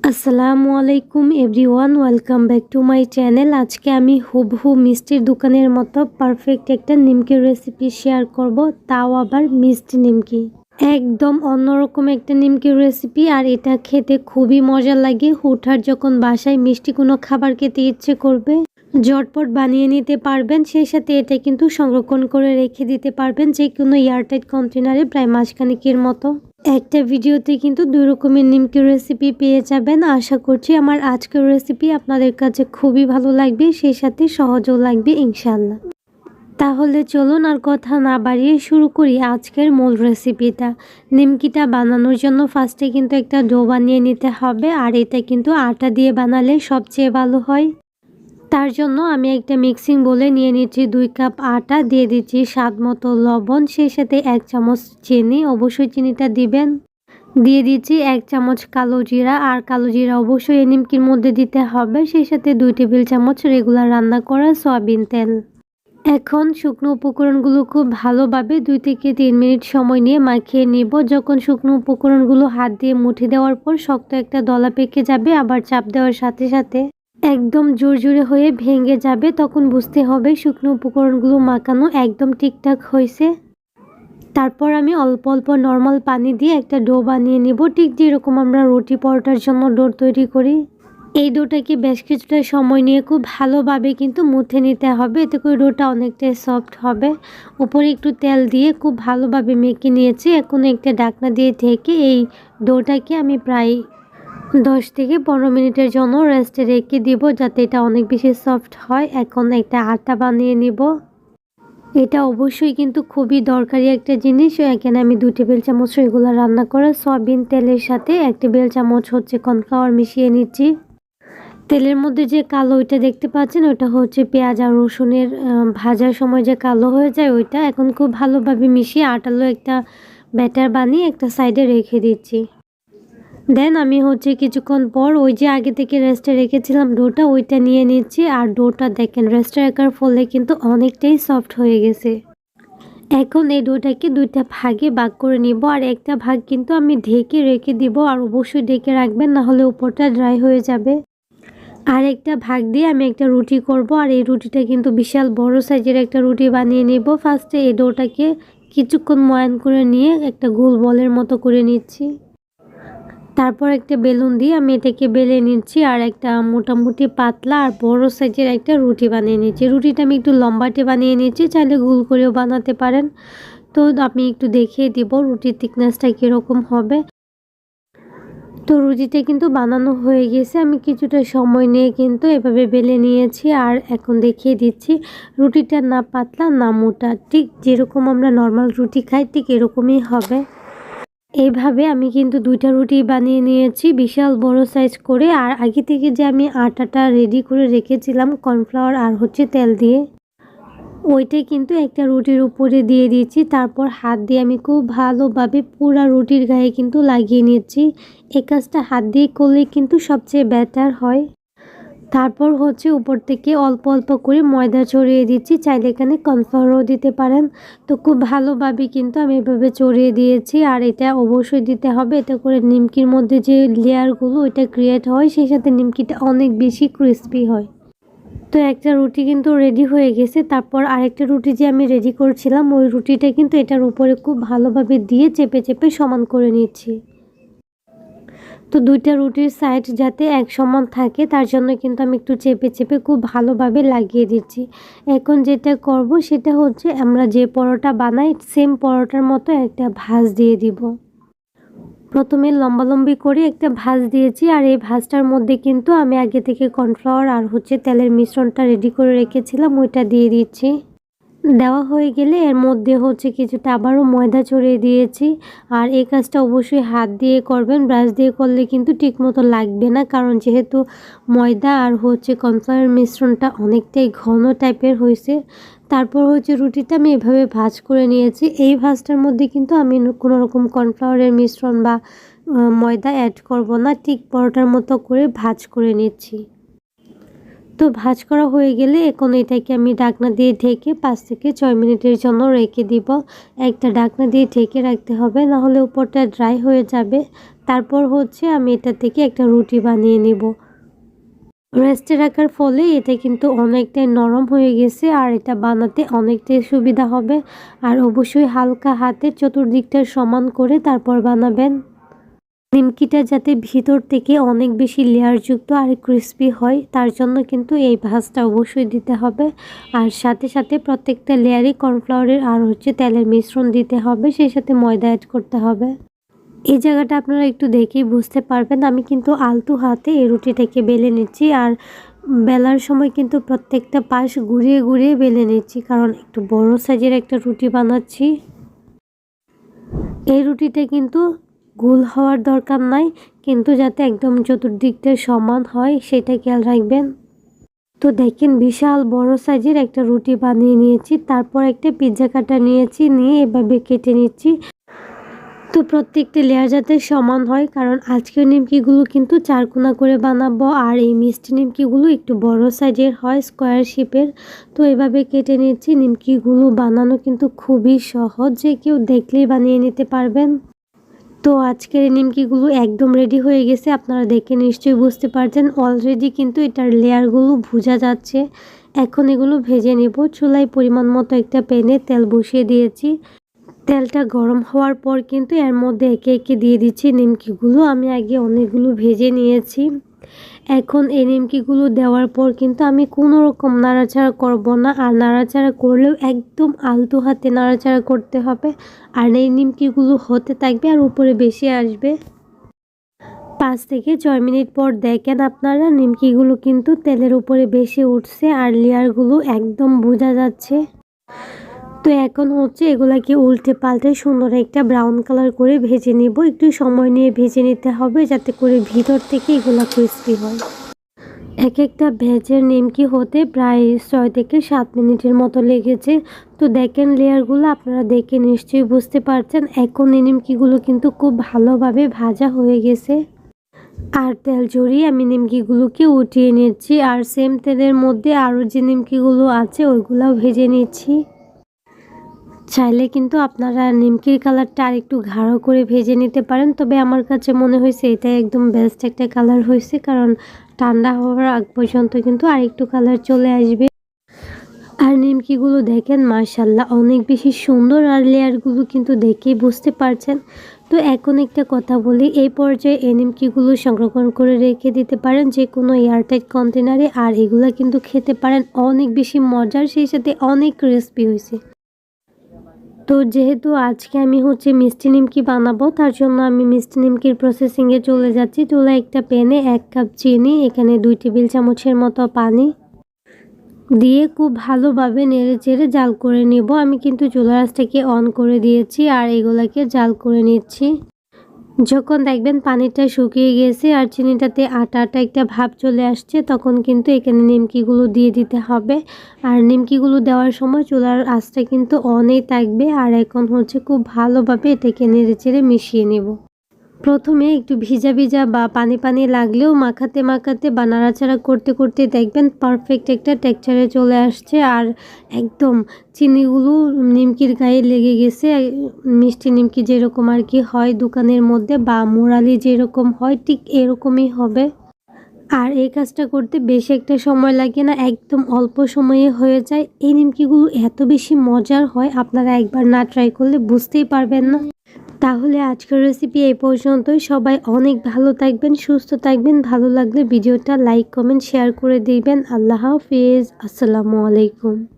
আসসালামু আলাইকুম everyone, welcome back to my channel. আজকে আমি হুবহু মিষ্টির দোকানের মতো পারফেক্ট একটা নিমকির রেসিপি শেয়ার করব, তাও আবার মিষ্টি নিমকি। একদম অন্যরকম একটা নিমকির রেসিপি আর এটা খেতে খুবই মজা লাগে। হুঠার যখন বাসায় মিষ্টি কোনো খাবার খেতে ইচ্ছে করবে জটপট বানিয়ে নিতে পারবেন। সেই সাথে এটা কিন্তু সংরক্ষণ করে রেখে দিতে পারবেন যে কোনো এয়ারটাইট কন্টেনারে প্রায় মাসখানিকের মতো। একটা ভিডিওতে কিন্তু দুই রকমের নিমকি রেসিপি পেয়ে যাবেন। আশা করছি আমার আজকের রেসিপি আপনাদের কাছে খুবই ভালো লাগবে, সেই সাথে সহজও লাগবে ইনশাল্লাহ তাহলে চলুন আর কথা না বাড়িয়ে শুরু করি আজকের মূল রেসিপিটা নিমকিটা বানানোর জন্য ফার্স্টে কিন্তু একটা ডো বানিয়ে নিতে হবে, আর এটা কিন্তু আটা দিয়ে বানালে সবচেয়ে ভালো হয়। তার জন্য আমি একটা মিক্সিং বলে নিয়ে নিচ্ছি দুই কাপ আটা, দিয়ে দিচ্ছি স্বাদ মতো লবণ, সেই সাথে এক চামচ চিনি, অবশ্যই চিনিটা দিবেন। দিয়ে দিচ্ছি এক চামচ কালো জিরা, আর কালো জিরা অবশ্যই এই নিমকির মধ্যে দিতে হবে, সেই সাথে দুই টেবিল চামচ রেগুলার রান্না করা সয়াবিন তেল। এখন শুকনো উপকরণগুলো খুব ভালোভাবে দুই থেকে তিন মিনিট সময় নিয়ে মাখিয়ে নিব। যখন শুকনো উপকরণগুলো হাত দিয়ে মুঠে দেওয়ার পর শক্ত একটা দলা পেকে যাবে, আবার চাপ দেওয়ার সাথে সাথে একদম জোর হয়ে ভেঙে যাবে, তখন বুঝতে হবে শুকনো উপকরণগুলো মাখানো একদম ঠিকঠাক হয়েছে। তারপর আমি অল্প অল্প নর্মাল পানি দিয়ে একটা ডো বানিয়ে নিব, ঠিক যেরকম আমরা রুটি পরোটার জন্য ডো তৈরি করি। এই ডোটাকে বেশ কিছুটা সময় নিয়ে খুব ভালোভাবে কিন্তু মুথে নিতে হবে, এতে করে ডোটা অনেকটাই সফট হবে। উপরে একটু তেল দিয়ে খুব ভালোভাবে মেখে নিয়েছি, এখন একটা ডাকনা দিয়ে ঢেকে এই ডোটাকে আমি প্রায় দশ থেকে পনেরো মিনিটের জন্য রেস্টে রেখে দিব যাতে এটা অনেক বেশি সফট হয়। এখন একটা আটা বানিয়ে নিব। এটা অবশ্যই কিন্তু খুবই দরকারি একটা জিনিস। এখানে আমি দু টেবিল চামচ রেগুলার রান্না করা সয়াবিন তেলের সাথে এক টেবিল চামচ হচ্ছে কর্নফ্লাওয়ার মিশিয়ে নিচ্ছি। তেলের মধ্যে যে কালো ওইটা দেখতে পাচ্ছেন, ওটা হচ্ছে পেঁয়াজ আর রসুনের ভাজার সময় যে কালো হয়ে যায় ওইটা এখন খুব ভালোভাবে মিশিয়ে আটালো একটা ব্যাটার বানিয়ে একটা সাইডে রেখে দিচ্ছি। দেন আমি হচ্ছে কিছুক্ষণ পর ওই যে আগে থেকে রেস্টে রেখেছিলাম ডোটা, ওইটা নিয়ে নিচ্ছি। আর ডোটা দেখেন রেস্টে রাখার ফলে কিন্তু অনেকটাই সফট হয়ে গেছে। এখন এই ডোটাকে দুইটা ভাগে ভাগ করে নিব। আর একটা ভাগ কিন্তু আমি ঢেকে রেখে দিব। আর অবশ্যই ঢেকে রাখবেন না হলে উপরটা ড্রাই হয়ে যাবে। আর একটা ভাগ দিয়ে আমি একটা রুটি করব। আর এই রুটিটা কিন্তু বিশাল বড় সাইজের একটা রুটি বানিয়ে নেব। ফার্স্টে এই ডোটাকে কিছুক্ষণ ময়ান করে নিয়ে একটা গোল বলের মতো করে নিচ্ছি। তারপর একটা বেলুন দিয়ে আমি এটাকে বেলে নিচ্ছি আর একটা মোটামুটি পাতলা আর বড় সাইজের একটা রুটি বানিয়ে নিচ্ছি। রুটিটা আমি একটু লম্বাটে বানিয়ে নিচ্ছি, চাইলে গোল করেও বানাতে পারেন। তো আমি একটু দেখিয়ে দিব রুটির থিকনেসটা কীরকম হবে। তো রুটিটা কিন্তু বানানো হয়ে গেছে, আমি কিছুটা সময় নিয়ে কিন্তু এভাবে বেলে নিয়েছি আর এখন দেখিয়ে দিচ্ছি রুটিটা না পাতলা না মোটা, ঠিক যেরকম আমরা নর্মাল রুটি খাই, ঠিক এরকমই হবে। এইভাবে আমি কিন্তু দুইটা রুটি বানিয়ে নিয়েছি, বিশাল বড় সাইজ করে। আর আগে থেকে যে আমি আটাটা রেডি করে রেখেছিলাম কর্নফ্লাওয়ার আর হচ্ছে তেল দিয়ে ওইটাই কিন্তু একটা রুটির উপরে দিয়ে দিয়েছি। তারপর হাত দিয়ে আমি খুব ভালোভাবে পুরা রুটির গায়ে কিন্তু লাগিয়ে নিয়েছি। এই কাজটা হাত দিয়ে করলে কিন্তু সবচেয়ে বেটার হয়। তারপর হচ্ছে উপর থেকে অল্প অল্প করে ময়দা ছড়িয়ে দিচ্ছি। চাইলে এখানে কর্নফ্লাওয়ারও দিতে পারেন। তো খুব ভালোভাবে কিন্তু আমি এভাবে ছড়িয়ে দিয়েছি। আর এটা অবশ্যই দিতে হবে। এটা করে নিমকির মধ্যে যে লেয়ারগুলো, ওইটা ক্রিয়েট হয়। সেই সাথে নিমকিটা অনেক বেশি ক্রিস্পি হয়। তো একটা রুটি কিন্তু রেডি হয়ে গেছে। তারপর আরেকটা রুটি যে আমি রেডি করছিলাম, ওই রুটিটা কিন্তু এটার উপরে খুব ভালোভাবে দিয়ে চেপে চেপে সমান করে নিচ্ছি। তো দুইটা রুটির সাইড যাতে এক সমান থাকে, তার জন্য কিন্তু আমি একটু চেপে চেপে খুব ভালোভাবে লাগিয়ে দিচ্ছি। এখন যেটা করব সেটা হচ্ছে আমরা যে পরোটা বানাই সেম পরোটার মতো একটা ভাজ দিয়ে দিব। প্রথমে লম্বালম্বি করে একটা ভাজ দিয়েছি, আর এই ভাজটার মধ্যে কিন্তু আমি আগে থেকে কর্নফ্লাওয়ার আর হচ্ছে তেলের মিশ্রণটা রেডি করে রেখেছিলাম, ওইটা দিয়ে দিচ্ছি। দেওয়া হয়ে গেলে এর মধ্যে হচ্ছে কিছুটা আবারও ময়দা ছড়িয়ে দিয়েছি। আর এই কাজটা অবশ্যই হাত দিয়ে করবেন, ব্রাশ দিয়ে করলে কিন্তু ঠিকমতো লাগবে না, কারণ যেহেতু ময়দা আর হচ্ছে কর্নফ্লাওয়ার মিশ্রণটা অনেকটাই ঘন টাইপের হয়েছে। তারপর হচ্ছে রুটিটা আমি এভাবে ভাজ করে নিয়েছি। এই ভাজটার মধ্যে কিন্তু আমি কোনো রকম কর্নফ্লাওয়ারের মিশ্রণ বা ময়দা অ্যাড করব না, ঠিক পরোটার মতো করে ভাজ করে নিচ্ছি। তো ভাজ করা হয়ে গেলে এখন এটাকে আমি ডাকনা দিয়ে ঢেকে পাঁচ থেকে ছয় মিনিটের জন্য রেখে দিব। একটা ডাকনা দিয়ে ঢেকে রাখতে হবে, নাহলে উপরটা ড্রাই হয়ে যাবে। তারপর হচ্ছে আমি এটা থেকে একটা রুটি বানিয়ে নিব। রেস্টে রাখার ফলে এটা কিন্তু অনেকটাই নরম হয়ে গেছে আর এটা বানাতে অনেকটাই সুবিধা হবে। আর অবশ্যই হালকা হাতে চতুর্দিকটা সমান করে তারপর বানাবেন। নিমকিটা যাতে ভিতর থেকে অনেক বেশি লেয়ারযুক্ত আর ক্রিস্পি হয়, তার জন্য কিন্তু এই ভাজটা অবশ্যই দিতে হবে। আর সাথে সাথে প্রত্যেকটা লেয়ারে কর্নফ্লাওয়ারের আর হচ্ছে তেলের মিশ্রণ দিতে হবে, সেই সাথে ময়দা অ্যাড করতে হবে। এই জায়গাটা আপনারা একটু দেখেই বুঝতে পারবেন। আমি কিন্তু আলতু হাতে এই রুটিটাকে বেলে নিচ্ছি আর বেলার সময় কিন্তু প্রত্যেকটা পাশ ঘুরিয়ে ঘুরিয়ে বেলে নিচ্ছি, কারণ একটু বড় সাইজের একটা রুটি বানাচ্ছি। এই রুটিটা কিন্তু গোল হওয়ার দরকার নাই, কিন্তু যাতে একদম চতুর্দিকটা সমান হয়, সেটা খেয়াল রাখবেন। তো দেখেন, বিশাল বড় সাইজের একটা রুটি বানিয়ে নিয়েছি, তারপর একটা পিৎজা কাটা নিয়েছি, নিয়ে এভাবে কেটে নিচ্ছি। তো প্রত্যেকটা লেয়ার যাতে সমান হয়, কারণ আজকের নিমকিগুলো কিন্তু চারকোনা করে বানাবো, আর এই মিষ্টি নিমকিগুলো একটু বড় সাইজের হয় স্কোয়ার শেপের তো এভাবে কেটে নিচ্ছি নিমকিগুলো বানানো কিন্তু খুবই সহজ, যে কেউ দেখলেই বানিয়ে নিতে পারবেন। তো আজকের নিমকিগুলো একদম রেডি হয়ে গেছে, আপনারা দেখে নিশ্চয়ই বুঝতে পারছেন। অলরেডি কিন্তু এটার লেয়ারগুলো ভুজা যাচ্ছে। এখন এগুলো ভেজে নেব। চুলায় পরিমাণ মতো একটা প্যানে তেল বসিয়ে দিয়েছি। তেলটা গরম হওয়ার পর কিন্তু এর মধ্যে একে একে দিয়ে দিচ্ছি নিমকিগুলো। আমি আগে অনেকগুলো ভেজে নিয়েছি। এখন এই নিমকিগুলো দেওয়ার পর কিন্তু আমি কোনো রকম নাড়াচাড়া করব না। আর নাড়াচাড়া করলেও একদম আলতো হাতে নাড়াচাড়া করতে হবে। আর এই নিমকিগুলো হতে থাকবে আর উপরে বেশি আসবে। পাঁচ থেকে ছয় মিনিট পর দেখেন আপনারা, নিমকিগুলো কিন্তু তেলের উপরে বেশি উঠছে আর লেয়ারগুলো একদম বোঝা যাচ্ছে। তো এখন হচ্ছে এগুলাকে উল্টে পাল্টে সুন্দর একটা ব্রাউন কালার করে ভেজে নিব। একটু সময় নিয়ে ভেজে নিতে হবে যাতে করে ভিতর থেকে এগুলা ক্রিস্পি হয়। এক একটা ভেজের নিমকি হতে প্রায় ছয় থেকে সাত মিনিটের মতো লেগেছে। তো দেখেন লেয়ারগুলো আপনারা দেখে নিশ্চয়ই বুঝতে পারছেন। এখন এই নিমকিগুলো কিন্তু খুব ভালোভাবে ভাজা হয়ে গেছে। আর তেল জড়িয়ে আমি নিমকিগুলোকে উঠিয়ে নিচ্ছি। আর সেম তেলের মধ্যে আরও যে নিমকিগুলো আছে, ওইগুলোও ভেজে নিচ্ছি। চাইলে কিন্তু আপনারা নিমকির কালারটা আর একটু গাঢ় করে ভেজে নিতে পারেন। তবে আমার কাছে মনে হয়েছে এটাই একদম বেস্ট একটা কালার হয়েছে, কারণ ঠান্ডা হওয়ার আগ পর্যন্ত কিন্তু আর একটু কালার চলে আসবে। আর নিমকিগুলো দেখেন মার্শাল্লাহ অনেক বেশি সুন্দর। আর লেয়ারগুলো কিন্তু দেখেই বুঝতে পারছেন। তো এখন একটা কথা বলি, এই পর্যায়ে এই নিমকিগুলো সংরক্ষণ করে রেখে দিতে পারেন যে কোনো এয়ারটাইট কন্টেনারে আর এগুলো কিন্তু খেতে পারেন, অনেক বেশি মজার, সেই সাথে অনেক ক্রিস্পি হয়েছে। তো যেহেতু আজকে আমি হচ্ছে মিষ্টি নিমকি বানাবো, তার জন্য আমি মিষ্টি নিমকির প্রসেসিংয়ে চলে যাচ্ছি। চলে একটা প্যানে এক কাপ চিনি, এখানে দুই টেবিল চামচের মতো পানি দিয়ে খুব ভালোভাবে নেড়ে চেড়ে জাল করে নেব। আমি কিন্তু চুলা রাসটাকে অন করে দিয়েছি আর এগুলাকে জাল করে নিচ্ছি। যখন দেখবেন পানিটা শুকিয়ে গেছে আর চিনিটাতে আটা আটা একটা ভাব চলে আসছে, তখন কিন্তু এখানে নিমকিগুলো দিয়ে দিতে হবে। আর নিমকিগুলো দেওয়ার সময় চুলার আঁচটা কিন্তু অনেক থাকবে। আর এখন হচ্ছে খুব ভালোভাবে এটাকে নেড়ে চেড়ে মিশিয়ে নেব। প্রথমে একটু ভিজা ভিজা বা পানি পানি লাগলেও মাখাতে মাখাতে বা নাড়াচাড়া করতে করতে দেখবেন পারফেক্ট একটা টেক্সচারে চলে আসছে। আর একদম চিনিগুলো নিমকির গায়ে লেগে গেছে। মিষ্টি নিমকি যেরকম আর কি হয় দোকানের মধ্যে বা মোরালি যেরকম হয় ঠিক এরকমই হবে। আর এই কাজটা করতে বেশি একটা সময় লাগে না, একদম অল্প সময়ে হয়ে যায়। এই নিমকিগুলো এত বেশি মজার হয়, আপনারা একবার না ট্রাই করলে বুঝতেই পারবেন না। তাহলে আজকের রেসিপি এই পর্যন্তই। সবাই অনেক ভালো থাকবেন, সুস্থ থাকবেন, ভালো লাগলে ভিডিওটা লাইক কমেন্ট শেয়ার করে দিবেন। আল্লাহ হাফিজ। আসসালামু আলাইকুম।